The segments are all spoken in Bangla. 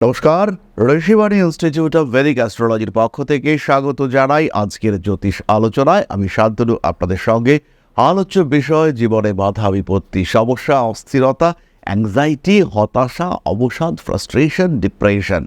নমস্কার, ঋষিবাণী ইনস্টিটিউট অফ ভেদিক অ্যাস্ট্রোলজির পক্ষ থেকে স্বাগত জানাই আজকের জ্যোতিষ আলোচনায়। আমি শান্তনু, আপনাদের সঙ্গে আলোচ্য বিষয়, জীবনে বাধা, বিপত্তি, সমস্যা, অস্থিরতা অ্যাংজাইটি হতাশা, অবসাদ ফ্রাস্ট্রেশন ডিপ্রেশন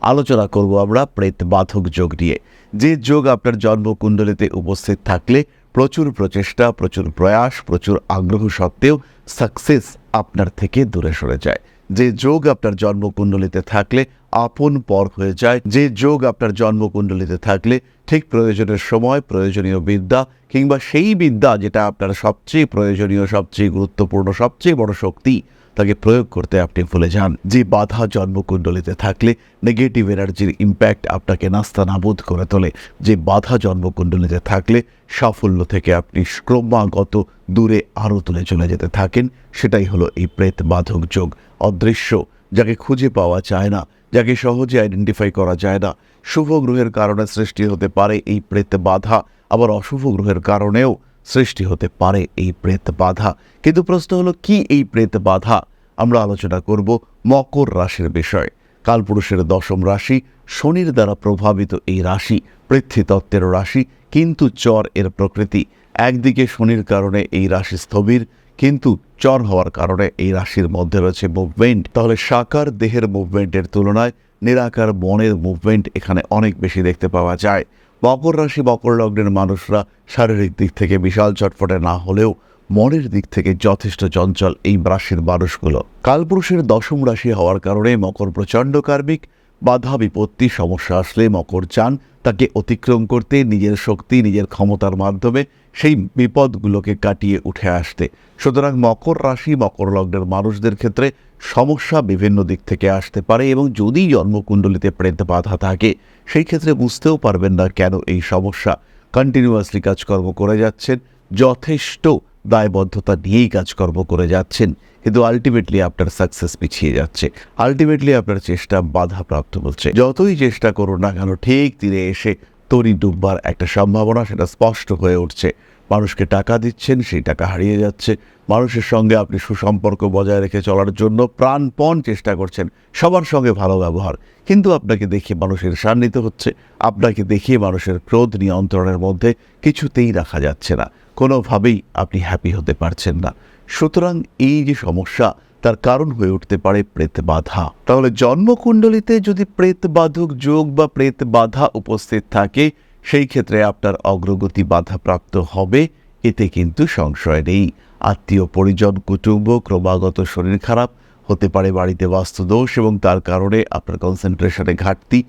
আলোচনা করব আমরা প্রেত বাধক যোগ নিয়ে। যে যোগ আপনার জন্মকুণ্ডলিতে উপস্থিত থাকলে প্রচুর প্রচেষ্টা, প্রচুর প্রয়াস, প্রচুর আগ্রহ সত্ত্বেও সাকসেস আপনার থেকে দূরে সরে যায়। যে যোগ আপনার জন্মকুণ্ডলিতে থাকলে আপন পর হয়ে যায়। যে যোগ আপনার জন্মকুণ্ডলিতে থাকলে ঠিক প্রয়োজনের সময় প্রয়োজনীয় বিদ্যা কিংবা সেই বিদ্যা যেটা আপনার সবচেয়ে প্রয়োজনীয়, সবচেয়ে গুরুত্বপূর্ণ, সবচেয়ে বড় শক্তি তাকে প্রয়োগ করতে আপনি ভুলে যান। যে বাধা জন্মকুণ্ডলিতে থাকলে নেগেটিভ এনার্জির ইম্প্যাক্ট আপনাকে নাস্তা নাবুদ করে তোলে। যে বাধা জন্মকুণ্ডলিতে থাকলে সাফল্য থেকে আপনি ক্রমাগত দূরে আরও তুলে চলে যেতে থাকেন। সেটাই হলো এই প্রেত বাধক যোগ। অদৃশ্য, যাকে খুঁজে পাওয়া যায় না, যাকে সহজে আইডেন্টিফাই করা যায় না। শুভ গ্রহের কারণে সৃষ্টি হতে পারে এই প্রেত বাধা আবার অশুভ গ্রহের কারণেও সৃষ্টি হতে পারে এই প্রেত বাধা। কিন্তু প্রশ্ন হলো, কি এই প্রেত বাধা? আমরা আলোচনা করব মকর রাশির বিষয়। কালপুরুষের দশম রাশি, শনির দ্বারা প্রভাবিত এই রাশি, পৃথ্বীতত্ত্বের রাশি, কিন্তু চর এর প্রকৃতি। একদিকে শনির কারণে এই রাশি স্থবির, কিন্তু চর হওয়ার কারণে এই রাশির মধ্যে রয়েছে মুভমেন্ট। তাহলে সাকার দেহের মুভমেন্টের তুলনায় নিরাকার মনের মুভমেন্ট এখানে অনেক বেশি দেখতে পাওয়া যায়। মকর রাশি মকর লগ্নের মানুষরা শারীরিক দিক থেকে বিশাল চটপটে না হলেও মনের দিক থেকে যথেষ্ট চঞ্চল এই রাশির মানুষগুলো। কালপুরুষের দশম রাশি হওয়ার কারণে মকর প্রচণ্ড কার্মিক, বাধা বিপত্তি, সমস্যা আসলে মকর চান তাকে অতিক্রম করতে, নিজের শক্তি, নিজের ক্ষমতার মাধ্যমে সেই বিপদগুলোকে কাটিয়ে উঠে আসতে। সুতরাং মকর রাশি, মকর লগ্নের মানুষদের ক্ষেত্রে সমস্যা বিভিন্ন দিক থেকে আসতে পারে এবং যদি জন্মকুণ্ডলিতে প্রেত বাধা থাকে, সেই ক্ষেত্রে বুঝতেও পারবেন না কেন এই সমস্যা। কন্টিনিউয়াসলি কাজকর্ম করে যাচ্ছেন, যথেষ্ট দায়বদ্ধতা নিয়েই কাজকর্ম করে যাচ্ছেন, কিন্তু আলটিমেটলি আপনার সাকসেস পিছিয়ে যাচ্ছে। আলটিমেটলি আপনার চেষ্টা বাধাপ্রাপ্ত হচ্ছে যতই চেষ্টা করুন না কেন, ঠিক তীরে এসে তরি ডুববার একটা সম্ভাবনা সেটা স্পষ্ট হয়ে উঠছে। মানুষকে টাকা দিচ্ছেন, সেই টাকা হারিয়ে যাচ্ছে। মানুষের সঙ্গে আপনি সুসম্পর্ক বজায় রেখে চলার জন্য প্রাণপণ চেষ্টা করছেন, সবার সঙ্গে ভালো ব্যবহার। কিন্তু আপনাকে দেখে মানুষের সান্নিধ্য হচ্ছে, আপনাকে দেখিয়ে মানুষের ক্রোধ নিয়ন্ত্রণের মধ্যে কিছুতেই রাখা যাচ্ছে না। কোনোভাবেই আপনি হ্যাপি হতে পারছেন না। সুতরাং এই যে সমস্যা, তার কারণ হয়ে উঠতে পারে প্রেত বাধা। তাহলে জন্মকুণ্ডলিতে যদি প্রেত বাধক যোগ বা প্রেত বাধা উপস্থিত থাকে, সেই ক্ষেত্রে আপনার অগ্রগতি বাধাপ্রাপ্ত হবে। এতে কিন্তু সংশয় নেই। আত্মীয়, পরিজন, কুটুম্ব ক্রমাগত শরীর খারাপ, হতে পারে বাড়িতে বাস্তুদোষ এবং তার কারণে আপনার কনসেন্ট্রেশনে ঘাটতি।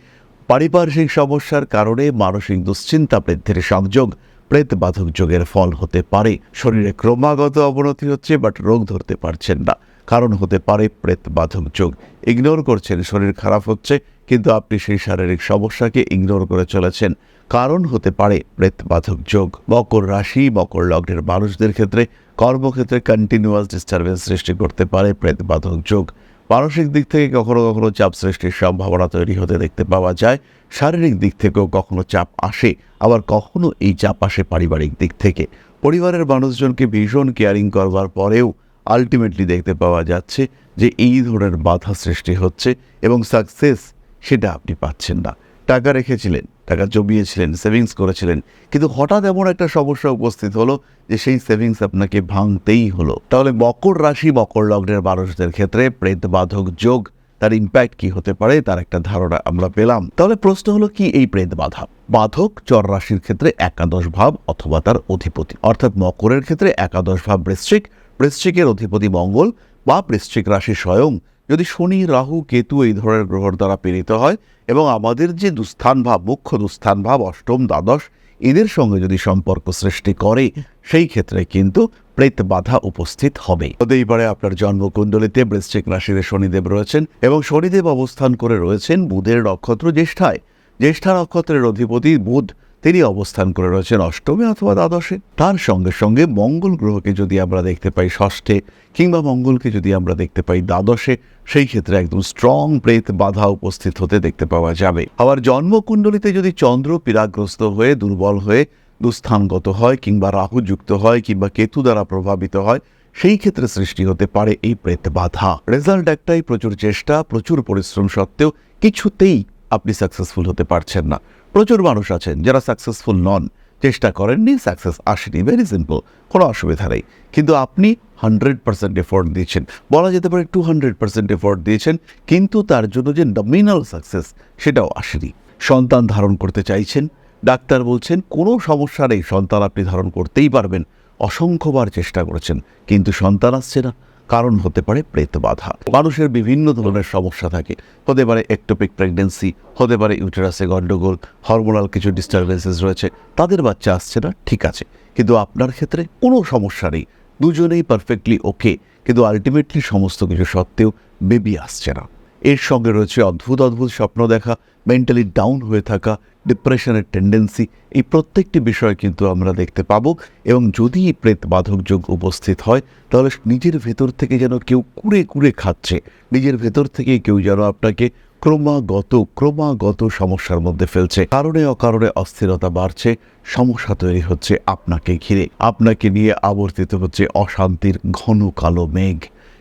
পারিপার্শ্বিক সমস্যার কারণে মানসিক দুশ্চিন্তা, বৃদ্ধির সংযোগ প্রেত বাধক যোগের ফল হতে পারে। শরীরে ক্রমাগত অবনতি হচ্ছে বাট রোগ ধরতে পারছেন না। কারণ হতে পারে প্রেত বাধক যোগ। ইগনোর করছেন, শরীর খারাপ হচ্ছে, কিন্তু আপনি সেই শারীরিক সমস্যাকে ইগনোর করে চলেছেন। কারণ হতে পারে প্রেত বাধক যোগ। মকর রাশি, মকর লগ্নের মানুষদের ক্ষেত্রে কর্মক্ষেত্রে কন্টিনিউয়াস ডিস্টারবেন্স সৃষ্টি করতে পারে প্রেত বাধক যোগ। মানসিক দিক থেকে কখনো কখনো চাপ সৃষ্টির সম্ভাবনা তৈরি হতে দেখতে পাওয়া যায়। শারীরিক দিক থেকেও কখনো চাপ আসে, আবার কখনো এই চাপ আসে পারিবারিক দিক থেকে। পরিবারের মানুষজনকে ভীষণ কেয়ারিং করবার পরেও আলটিমেটলি দেখতে পাওয়া যাচ্ছে যে এই ধরনের বাধা সৃষ্টি হচ্ছে এবং সাকসেস সেটা আপনি পাচ্ছেন না। টাকা রেখেছিলেন টাকা জমিয়েছিলেন সেভিংস করেছিলেন। কিন্তু হঠাৎ এমন একটা সমস্যা উপস্থিত হলো যে সেই সেভিংস আপনাকে ভাঙতেই হলো। তাহলে মকর রাশি, মকর লগ্নের মানুষদের ক্ষেত্রে প্রেত বাধক যোগ, তার ইম্প্যাক্ট কি হতে পারে, তার একটা ধারণা আমরা পেলাম। তাহলে প্রশ্ন হলো কি এই প্রেত বাধা বাধক চর রাশির ক্ষেত্রে একাদশ ভাব অথবা তার অধিপতি। অর্থাৎ মকরের ক্ষেত্রে একাদশ ভাব বৃশ্চিক, বৃশ্চিকের অধিপতি মঙ্গল বা বৃশ্চিক রাশি স্বয়ং যদি শনি, রাহু, কেতু এই ধরনের গ্রহর দ্বারা প্রেরিত হয় এবং আমাদের যে দুস্থান ভাব, মুখ্য দুস্থান ভাব, অষ্টম দ্বাদশ, এদের সঙ্গে যদি সম্পর্ক সৃষ্টি করে, সেই ক্ষেত্রে কিন্তু প্রেত বাধা উপস্থিত হবে। এইবারে আপনার জন্মকুণ্ডলিতে বৃশ্চিক রাশির শনিদেব রয়েছেন এবং শনিদেব অবস্থান করে রয়েছেন বুধের নক্ষত্র জ্যেষ্ঠায়। জ্যেষ্ঠা নক্ষত্রের অধিপতি বুধ তিনি অবস্থান করে রয়েছেন অষ্টমে অথবা দ্বাদশে। তার সঙ্গে সঙ্গে মঙ্গল গ্রহকে যদি আমরা দেখতে পাই ষষ্ঠে কিংবা মঙ্গলকে যদি আমরা দেখতে পাই দ্বাদশে, সেই ক্ষেত্রে একদম স্ট্রং প্রেত বাধা উপস্থিত হতে দেখতে পাওয়া যাবে। আবার জন্মকুণ্ডলিতে যদি চন্দ্র পীড়াগ্রস্ত হয়ে, দুর্বল হয়ে, দুস্থানগত হয় কিংবা রাহু যুক্ত হয় কিংবা কেতু দ্বারা প্রভাবিত হয়, সেই ক্ষেত্রে সৃষ্টি হতে পারে এই প্রেত বাধা। রেজাল্ট একটাই, প্রচুর চেষ্টা, প্রচুর পরিশ্রম সত্ত্বেও কিছুতেই আপনি সাকসেসফুল হতে পারছেন না। প্রচুর মানুষ আছেন যারা সাকসেসফুল নন। চেষ্টা করেননি সাকসেস আসেনি ভেরি সিম্পল কোনো অসুবিধা নেই। কিন্তু আপনি হান্ড্রেড পার্সেন্ট এফোর্ট দিয়েছেন বলা যেতে পারে টু হান্ড্রেড পার্সেন্ট এফোর্ট দিয়েছেন, কিন্তু তার জন্য যে নমিনাল সাকসেস সেটাও আসেনি। সন্তান ধারণ করতে চাইছেন, ডাক্তার বলছেন, কোনো সমস্যা নেই, সন্তান আপনি ধারণ করতেই পারবেন। অসংখ্যবার চেষ্টা করেছেন, কিন্তু সন্তান আসছে না। কারণ হতে পারে প্রেত বাধা। মানুষের বিভিন্ন ধরনের সমস্যা থাকে। হতে পারে একটোপিক প্রেগনেন্সি হতে পারে ইউটেরাসে গন্ডগোল হরমোনাল কিছু ডিস্টারবেন্সেস রয়েছে। তাদের বাচ্চা আসছে না, ঠিক আছে। কিন্তু আপনার ক্ষেত্রে কোনো সমস্যা নেই। দুজনেই পারফেক্টলি ওকে কিন্তু আলটিমেটলি সমস্ত কিছু সত্ত্বেও বেবি আসছে না। এর সঙ্গে রয়েছে অদ্ভুত অদ্ভুত স্বপ্ন দেখা মেন্টালি ডাউন হয়ে থাকা ডিপ্রেশনের টেন্ডেন্সি এই প্রত্যেকটি বিষয় কিন্তু আমরা দেখতে পাবো। এবং যদি এই প্রেত বাধক যোগ উপস্থিত হয়, তাহলে নিজের ভেতর থেকে যেন কেউ কুড়ে কুড়ে খাচ্ছে। নিজের ভেতর থেকে কেউ যেন আপনাকে ক্রমাগত ক্রমাগত সমস্যার মধ্যে ফেলছে। কারণে অকারণে অস্থিরতা বাড়ছে, সমস্যা তৈরি হচ্ছে আপনাকে ঘিরে। আপনাকে নিয়ে আবর্তিত হচ্ছে অশান্তির ঘন কালো মেঘ।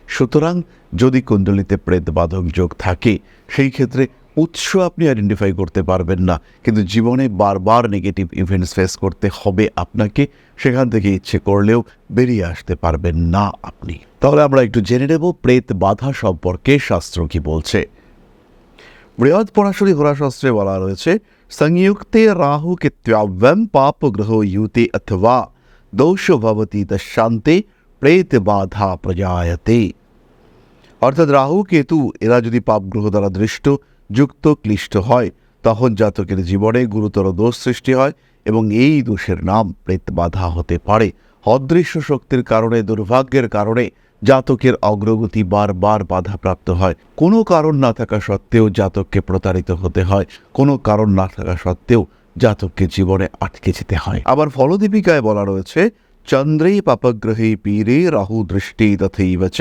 সুতরাং যদি কুণ্ডলিতে প্রেত বাধক যোগ থাকে, সেই ক্ষেত্রে উৎস আপনি আইডেন্টিফাই করতে পারবেন না। কিন্তু জীবনে বারবার নেগেটিভ ইভেন্টস ফেস করতে হবে আপনাকে। সেখান থেকে ইচ্ছে করলেও বেরিয়ে আসতে পারবেন না আপনি। তাহলে আমরা একটু জেনে নেব প্রেত বাধা সম্পর্কে শাস্ত্র কি বলছে। বৃহৎ পরাশরী হোরাশাস্ত্রে বলা রয়েছে, সংযুক্তে রাহু কিত্যাব্যম পাপ গ্রহ ইউতে অথবা দোষ ভবতি শান্তে প্রেত বাধা প্রজায়তে অর্থাৎ রাহু কেতু এরা যদি পাপগ্রহ দ্বারা দৃষ্ট যুক্ত ক্লিষ্ট হয়, তখন জাতকের জীবনে গুরুতর দোষ সৃষ্টি হয় এবং এই দোষের নাম প্রেত বাধা হতে পারে। অদৃশ্য শক্তির কারণে, দুর্ভাগ্যের কারণে জাতকের অগ্রগতি বারবার বাধাপ্রাপ্ত হয়। কোনো কারণ না থাকা সত্ত্বেও জাতককে প্রতারিত হতে হয়। কোনো কারণ না থাকা সত্ত্বেও জাতককে জীবনে আটকে যেতে হয়। আবার ফলদীপিকায় বলা রয়েছে চন্দ্রে পাপগ্রহে পীরে রাহু দৃষ্টি চ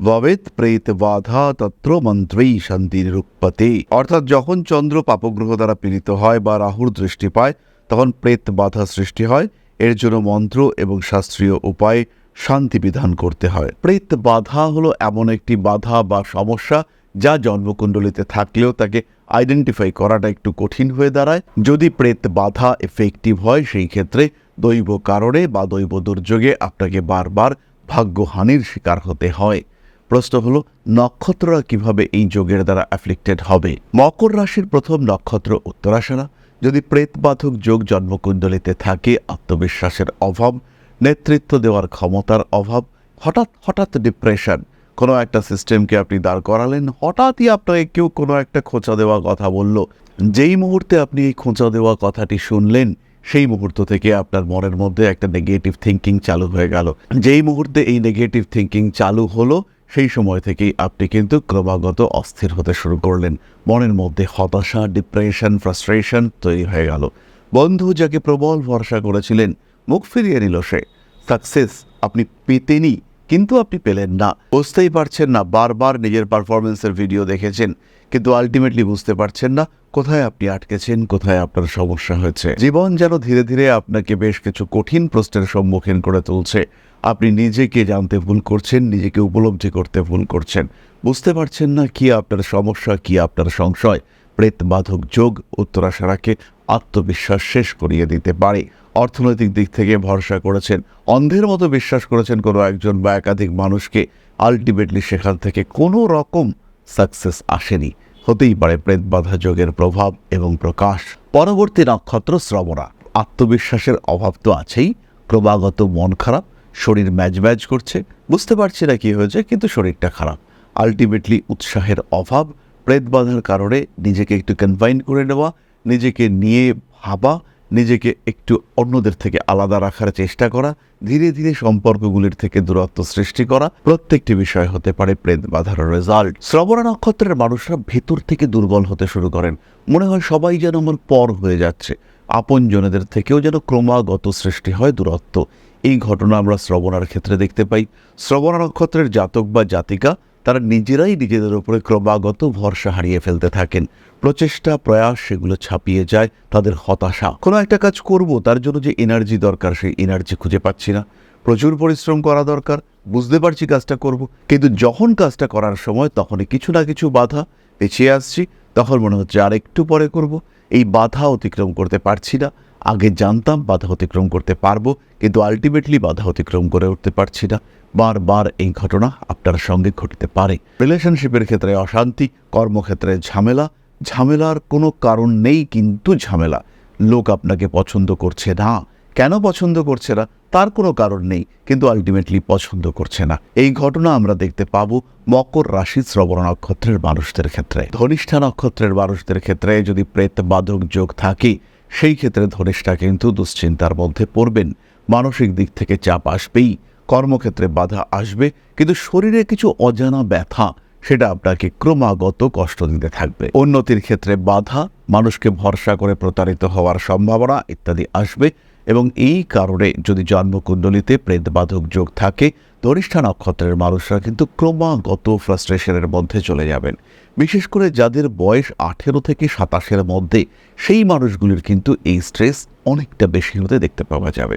ভবেত প্রেত বাধা তত্র মন্ত্রেই শান্তি নিরুপতে অর্থাৎ যখন চন্দ্র পাপগ্রহ দ্বারা পীড়িত হয় বা রাহুর দৃষ্টি পায় তখন প্রেত বাধা সৃষ্টি হয় এর জন্য মন্ত্র এবং শাস্ত্রীয় উপায়ে শান্তি বিধান করতে হয়। প্রেত বাধা হলো এমন একটি বাধা বা সমস্যা যা জন্মকুণ্ডলিতে থাকলেও তাকে আইডেন্টিফাই করাটা একটু কঠিন হয়ে দাঁড়ায়। যদি প্রেত বাধা এফেক্টিভ হয়, সেই ক্ষেত্রে দৈব কারণে বা দৈব দুর্যোগে আপনাকে বারবার ভাগ্যহানির শিকার হতে হয়। প্রশ্ন হলো, নক্ষত্ররা কীভাবে এই যোগের দ্বারা অ্যাফ্লিক্টেড হবে? মকর রাশির প্রথম নক্ষত্র উত্তরাশারা যদি প্রেতবাধক যোগ জন্মকুণ্ডলিতে থাকে, আত্মবিশ্বাসের অভাব, নেতৃত্ব দেওয়ার ক্ষমতার অভাব, হঠাৎ হঠাৎ ডিপ্রেশন কোনো একটা সিস্টেমকে আপনি দাঁড় করালেন, হঠাৎই আপনাকে কেউ কোনো একটা খোঁচা দেওয়া কথা বলল। যেই মুহূর্তে আপনি এই খোঁচা দেওয়া কথাটি শুনলেন সেই মুহূর্ত থেকে আপনার মনের মধ্যে একটা নেগেটিভ থিঙ্কিং চালু হয়ে গেল। যেই মুহূর্তে এই নেগেটিভ থিঙ্কিং চালু হলো, সেই সময় থেকেই আপনি কিন্তু ক্রমাগত অস্থির হতে শুরু করলেন। মনের মধ্যে হতাশা ডিপ্রেশন ফ্রাস্ট্রেশন তৈরি হয়ে গেল। বন্ধু যাকে প্রবল ভরসা করেছিলেন, মুখ ফিরিয়ে নিল সে। সাকসেস আপনি পেতেনই। কিন্তু আপনি পেলেন না। বুঝতেই পারছেন না, বারবার নিজের পারফরমেন্সের ভিডিও দেখেছেন, কিন্তু আলটিমেটলি বুঝতে পারছেন না কোথায় আপনি আটকেছেন, কোথায় আপনার সমস্যা হয়েছে। জীবন যেন ধীরে ধীরে আপনাকে বেশ কিছু কঠিন প্রশ্নের সম্মুখীন করে তুলছে। আপনি নিজেকে জানতে ভুল করছেন, নিজেকে উপলব্ধি করতে ভুল করছেন। বুঝতে পারছেন না কি আপনার সমস্যা, কি আপনার সংশয়। প্রেত বাধক যোগ উত্তরাশারাকে আত্মবিশ্বাস শেষ করিয়ে দিতে পারে। অর্থনৈতিক দিক থেকে ভরসা করেছেন, অন্ধের মতো বিশ্বাস করেছেন কোনো একজন বা একাধিক মানুষকে। আলটিমেটলি সেখান থেকে কোনো রকম সাকসেস আসেনি। হতেই পারে প্রেত বাধা যোগের প্রভাব এবং প্রকাশ। পরবর্তী নক্ষত্র শ্রবণা। আত্মবিশ্বাসের অভাব তো আছেই। ক্রমাগত মন খারাপ, শরীর ম্যাজ করছে। বুঝতে পারছি না কি হয়েছে, কিন্তু শরীরটা খারাপ। আলটিমেটলি উৎসাহের অভাব প্রেত বাঁধার কারণে নিজেকে একটু কনফাইন করে নেওয়া, নিজেকে নিয়ে ভাবা, নিজেকে একটু অন্যদের থেকে আলাদা রাখার চেষ্টা করা, ধীরে ধীরে সম্পর্কগুলির থেকে দূরত্ব সৃষ্টি করা প্রত্যেকটি বিষয় হতে পারে প্রেত বাধার রেজাল্ট শ্রবণা নক্ষত্রের মানুষরা ভেতর থেকে দুর্বল হতে শুরু করেন। মনে হয় সবাই যেন আমার পর হয়ে যাচ্ছে। আপনজনেদের থেকেও যেন ক্রমাগত সৃষ্টি হয় দূরত্ব। এই ঘটনা আমরা শ্রবণার ক্ষেত্রে দেখতে পাই। শ্রবণা নক্ষত্রের জাতক বা জাতিকা তারা নিজেরাই নিজেদের উপরে ক্রমাগত ভরসা হারিয়ে ফেলতে থাকেন। প্রচেষ্টা, প্রয়াস, সেগুলো ছাপিয়ে যায় তাদের হতাশা। কোনো একটা কাজ করব, তার জন্য যে এনার্জি দরকার, সেই এনার্জি খুঁজে পাচ্ছি না। প্রচুর পরিশ্রম করা দরকার, বুঝতে পারছি কাজটা করব, কিন্তু যখন কাজটা করার সময় তখনই কিছু না কিছু বাধা পেছিয়ে আসছি। তখন মনে হচ্ছে আর একটু পরে করব। এই বাধা অতিক্রম করতে পারছি না। আগে জানতাম বাধা অতিক্রম করতে পারব, কিন্তু আলটিমেটলি বাধা অতিক্রম করে উঠতে পারছি না। বারবার এই ঘটনা আপনার সঙ্গে ঘটতে পারে। রিলেশনশিপের ক্ষেত্রে অশান্তি, কর্মক্ষেত্রে ঝামেলা, ঝামেলার কোনো কারণ নেই কিন্তু ঝামেলা। লোক আপনাকে পছন্দ করছে না। কেন পছন্দ করছে না? তার কোনো কারণ নেই, কিন্তু আলটিমেটলি পছন্দ করছে না। এই ঘটনা আমরা দেখতে পাবো মকর রাশি শ্রবণ নক্ষত্রের মানুষদের ক্ষেত্রে। ধনিষ্ঠা নক্ষত্রের মানুষদের ক্ষেত্রে যদি প্রেত বাদক যোগ থাকে, সেই ক্ষেত্রে ধনিষ্ঠা কিন্তু দুশ্চিন্তার মধ্যে পড়বেন। মানসিক দিক থেকে চাপ আসবেই। কর্মক্ষেত্রে বাধা আসবে, কিন্তু শরীরে কিছু অজানা ব্যথা, সেটা আপনাকে ক্রমাগত কষ্ট দিতে থাকবে। উন্নতির ক্ষেত্রে বাধা, মানুষকে ভরসা করে প্রতারিত হওয়ার সম্ভাবনা ইত্যাদি আসবে এবং এই কারণে যদি জন্মকুণ্ডলিতে প্রেতবাধক যোগ থাকে ধনিষ্ঠা নক্ষত্রের মানুষরা কিন্তু ক্রমাগত ফ্রাস্ট্রেশনের মধ্যে চলে যাবেন। বিশেষ করে যাদের বয়স আঠেরো থেকে সাতাশের মধ্যে, সেই মানুষগুলির কিন্তু এই স্ট্রেস অনেকটা বেশি হতে দেখতে পাওয়া যাবে।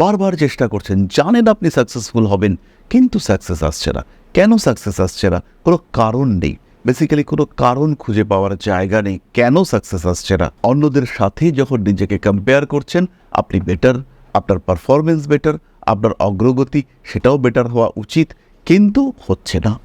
বারবার চেষ্টা করছেন, জানেন আপনি সাকসেসফুল হবেন, কিন্তু সাকসেস আসছে না। কেন সাকসেস আসছে না? কোনো কারণ নেই। বেসিক্যালি কোনো কারণ খুঁজে পাওয়ার জায়গা নেই। কেন সাকসেস আসছে না? অন্যদের সাথে যখন নিজেকে কম্পেয়ার করছেন, আপনি বেটার আপনার পারফরমেন্স বেটার আপনার অগ্রগতি সেটাও বেটার হওয়া উচিত, কিন্তু হচ্ছে না।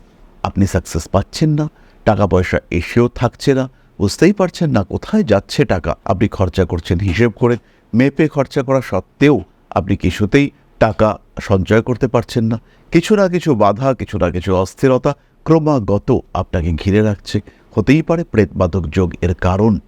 আপনি সাকসেস পাচ্ছেন না। টাকা পয়সা এসেও থাকছে না। বুঝতেই পারছেন না কোথায় যাচ্ছে টাকা। আপনি খরচা করছেন হিসেব করে, মেপে খরচা করা সত্ত্বেও আপনি কিছুতেই টাকা সঞ্চয় করতে পারছেন না? কিছু না কিছু বাধা, কিছু না কিছু অস্থিরতা ক্রমাগত আপনাকে ঘিরে রাখছে। হতেই পারে প্রেতবাধক যোগ এর কারণ।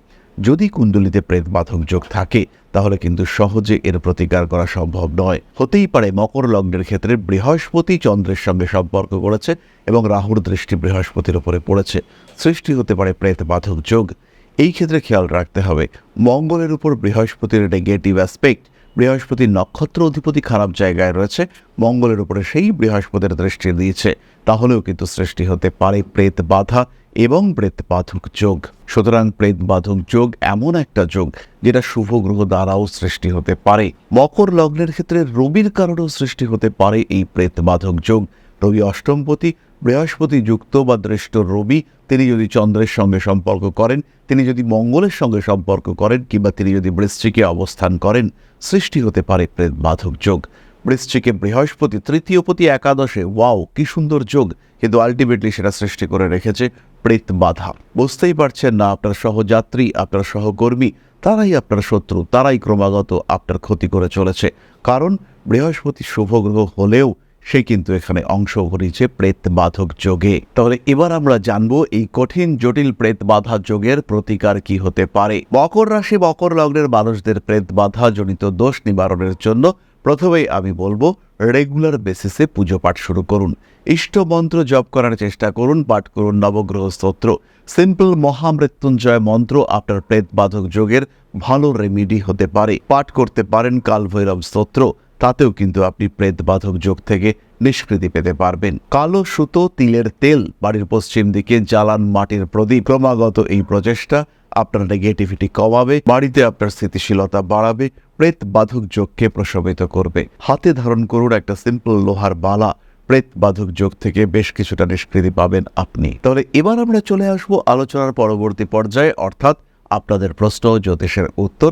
যদি কুণ্ডলিতে প্রেতবাধক যোগ থাকে, তাহলে কিন্তু সহজে এর প্রতিকার করা সম্ভব নয়। হতেই পারে মকর লগ্নের ক্ষেত্রে বৃহস্পতি চন্দ্রের সঙ্গে সম্পর্ক করেছে এবং রাহুর দৃষ্টি বৃহস্পতির উপরে পড়েছে। সৃষ্টি হতে পারে প্রেতবাধক যোগ। এই ক্ষেত্রে খেয়াল রাখতে হবে। মঙ্গলের উপর বৃহস্পতির নেগেটিভ অ্যাসপেক্ট বৃহস্পতি নক্ষত্র অধিপতি খারাপ জায়গায় রয়েছে, মঙ্গলের উপরে সেই বৃহস্পতির দৃষ্টি দিয়েছে। তাহলেও কিন্তু সৃষ্টি হতে পারে প্রেত বাধা এবং প্রেত বাধক যোগ। সুতরাং প্রেত বাধক যোগ এমন একটা যোগ যেটা শুভ গ্রহ দ্বারাও সৃষ্টি হতে পারে। মকর লগ্নের ক্ষেত্রে রবির কারণেও সৃষ্টি হতে পারে এই প্রেত বাধক যোগ। রবি অষ্টমপতি, বৃহস্পতি যুক্ত বা দৃষ্ট রবি, তিনি যদি চন্দ্রের সঙ্গে সম্পর্ক করেন, তিনি যদি মঙ্গলের সঙ্গে সম্পর্ক করেন কিংবা তিনি যদি বৃশ্চিকে অবস্থান করেন সৃষ্টি হতে পারে প্রেত বাধক যোগ। বৃশ্চিকে বৃহস্পতি তৃতীয়পতি একাদশে, ওয়াও, কি সুন্দর যোগ। কিন্তু আলটিমেটলি সেটা সৃষ্টি করে রেখেছে প্রেত বাধা। বুঝতেই পারছেন না আপনার সহযাত্রী, আপনার সহকর্মী, তারাই আপনার শত্রু, তারাই ক্রমাগত আপনার ক্ষতি করে চলেছে। কারণ বৃহস্পতি শুভ গ্রহ হলেও সে কিন্তু এখানে অংশ ঘটিছে প্রেত বাধক যোগে। তাহলে এবার আমরা জানব এই কঠিন, জটিল প্রেত বাধা যোগের প্রতিকার কি হতে পারে। মকর রাশি মকর লগ্নের মানুষদের প্রেত বাধা জনিত দোষ নিবারণের জন্য প্রথমেই আমি বলব রেগুলার বেসিসে পুজো পাঠ শুরু করুন। ইষ্ট মন্ত্র জপ করার চেষ্টা করুন, পাঠ করুন নবগ্রহ স্তোত্র। সিম্পল মহামৃত্যুঞ্জয় মন্ত্র আপনার প্রেত বাধক যোগের ভালো রেমিডি হতে পারে। পাঠ করতে পারেন কালভৈরব স্তোত্র। তাতেও কিন্তু আপনি প্রেত বাধক যোগ থেকে নিষ্কৃতি পেতে পারবেন। কালো সুতো, তিলের তেল, বাড়ির পশ্চিম দিকে জ্বালান মাটির প্রদীপ। ক্রমাগত এই প্রচেষ্টা আপনার নেগেটিভিটি কমাবে, বাড়িতে আপনার স্থিতিশীলতা বাড়াবে প্রেত বাধক যোগকে প্রশমিত করবে। হাতে ধারণ করুন একটা সিম্পল লোহার বালা। প্রেত বাধক যোগ থেকে বেশ কিছুটা নিষ্কৃতি পাবেন আপনি। তাহলে এবার আমরা চলে আসব আলোচনার পরবর্তী পর্যায়ে। অর্থাৎ আপনাদের প্রশ্ন, জ্যোতিষের উত্তর।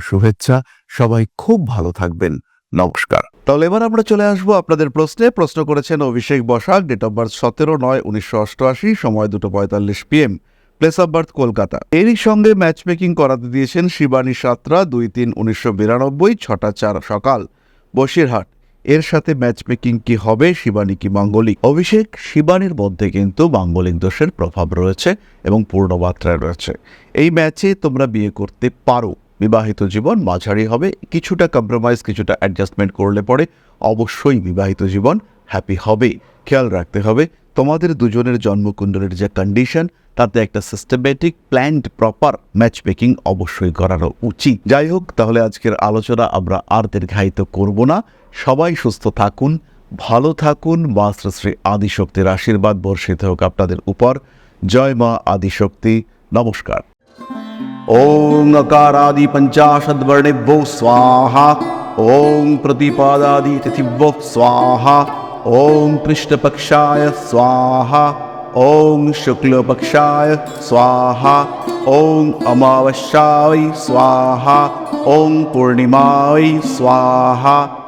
শুভেচ্ছা। সবাই খুব ভালো থাকবেন। নমস্কার। তাহলে এবার আমরা চলে আসব আপনাদের প্রশ্নে। প্রশ্ন করেছেন Abhishek Basak date of birth সতেরো নয়, উনিশশো অষ্টআশি, সময় দুটো পঁয়তাল্লিশ PM place of birth Kolkata. এরই সঙ্গে ম্যাচ মেকিং করাতে দিয়েছেন শিবানী সাতরা, দুই তিন উনিশশো বিরানব্বই, ছটা চার সকাল, বসিরহাট। এর সাথে ম্যাচ মেকিং কি হবে, শিবানী কি মাঙ্গলিক? অভিষেক, শিবানীর মধ্যে কিন্তু মাঙ্গলিক দোষের প্রভাব রয়েছে এবং পূর্ণমাত্রায় রয়েছে। এই ম্যাচে তোমরা বিয়ে করতে পারো। বিবাহিত জীবন মাঝারি হবে। কিছুটা কম্প্রোমাইজ কিছুটা অ্যাডজাস্টমেন্ট করলে পরে অবশ্যই বিবাহিত জীবন হ্যাপি হবে। খেয়াল রাখতে হবে, তোমাদের দুজনের জন্মকুণ্ডলের যে কন্ডিশন তাতে একটা systematic planned proper match making অবশ্যই করানো উচিত। যাই হোক, তাহলে আজকের আলোচনা আমরা আর দীর্ঘায়িত করব না। সবাই সুস্থ থাকুন, ভালো থাকুন মা শ্রী আদিশক্তির আশীর্বাদ বর্ষিত হোক আপনাদের উপর। জয় মা আদিশক্তি, নমস্কার। ওং अकारादि पञ्चाशद्वर्णेभ्यो स्वाहा। ॐ प्रतिपादादि तिथिभ्यो स्वाहा। ॐ कृष्णपक्षाय स्वाहा। ॐ शुक्लपक्षाय स्वाहा। ॐ अमावस्याय स्वाहा। ॐ पूर्णिमाय स्वाहा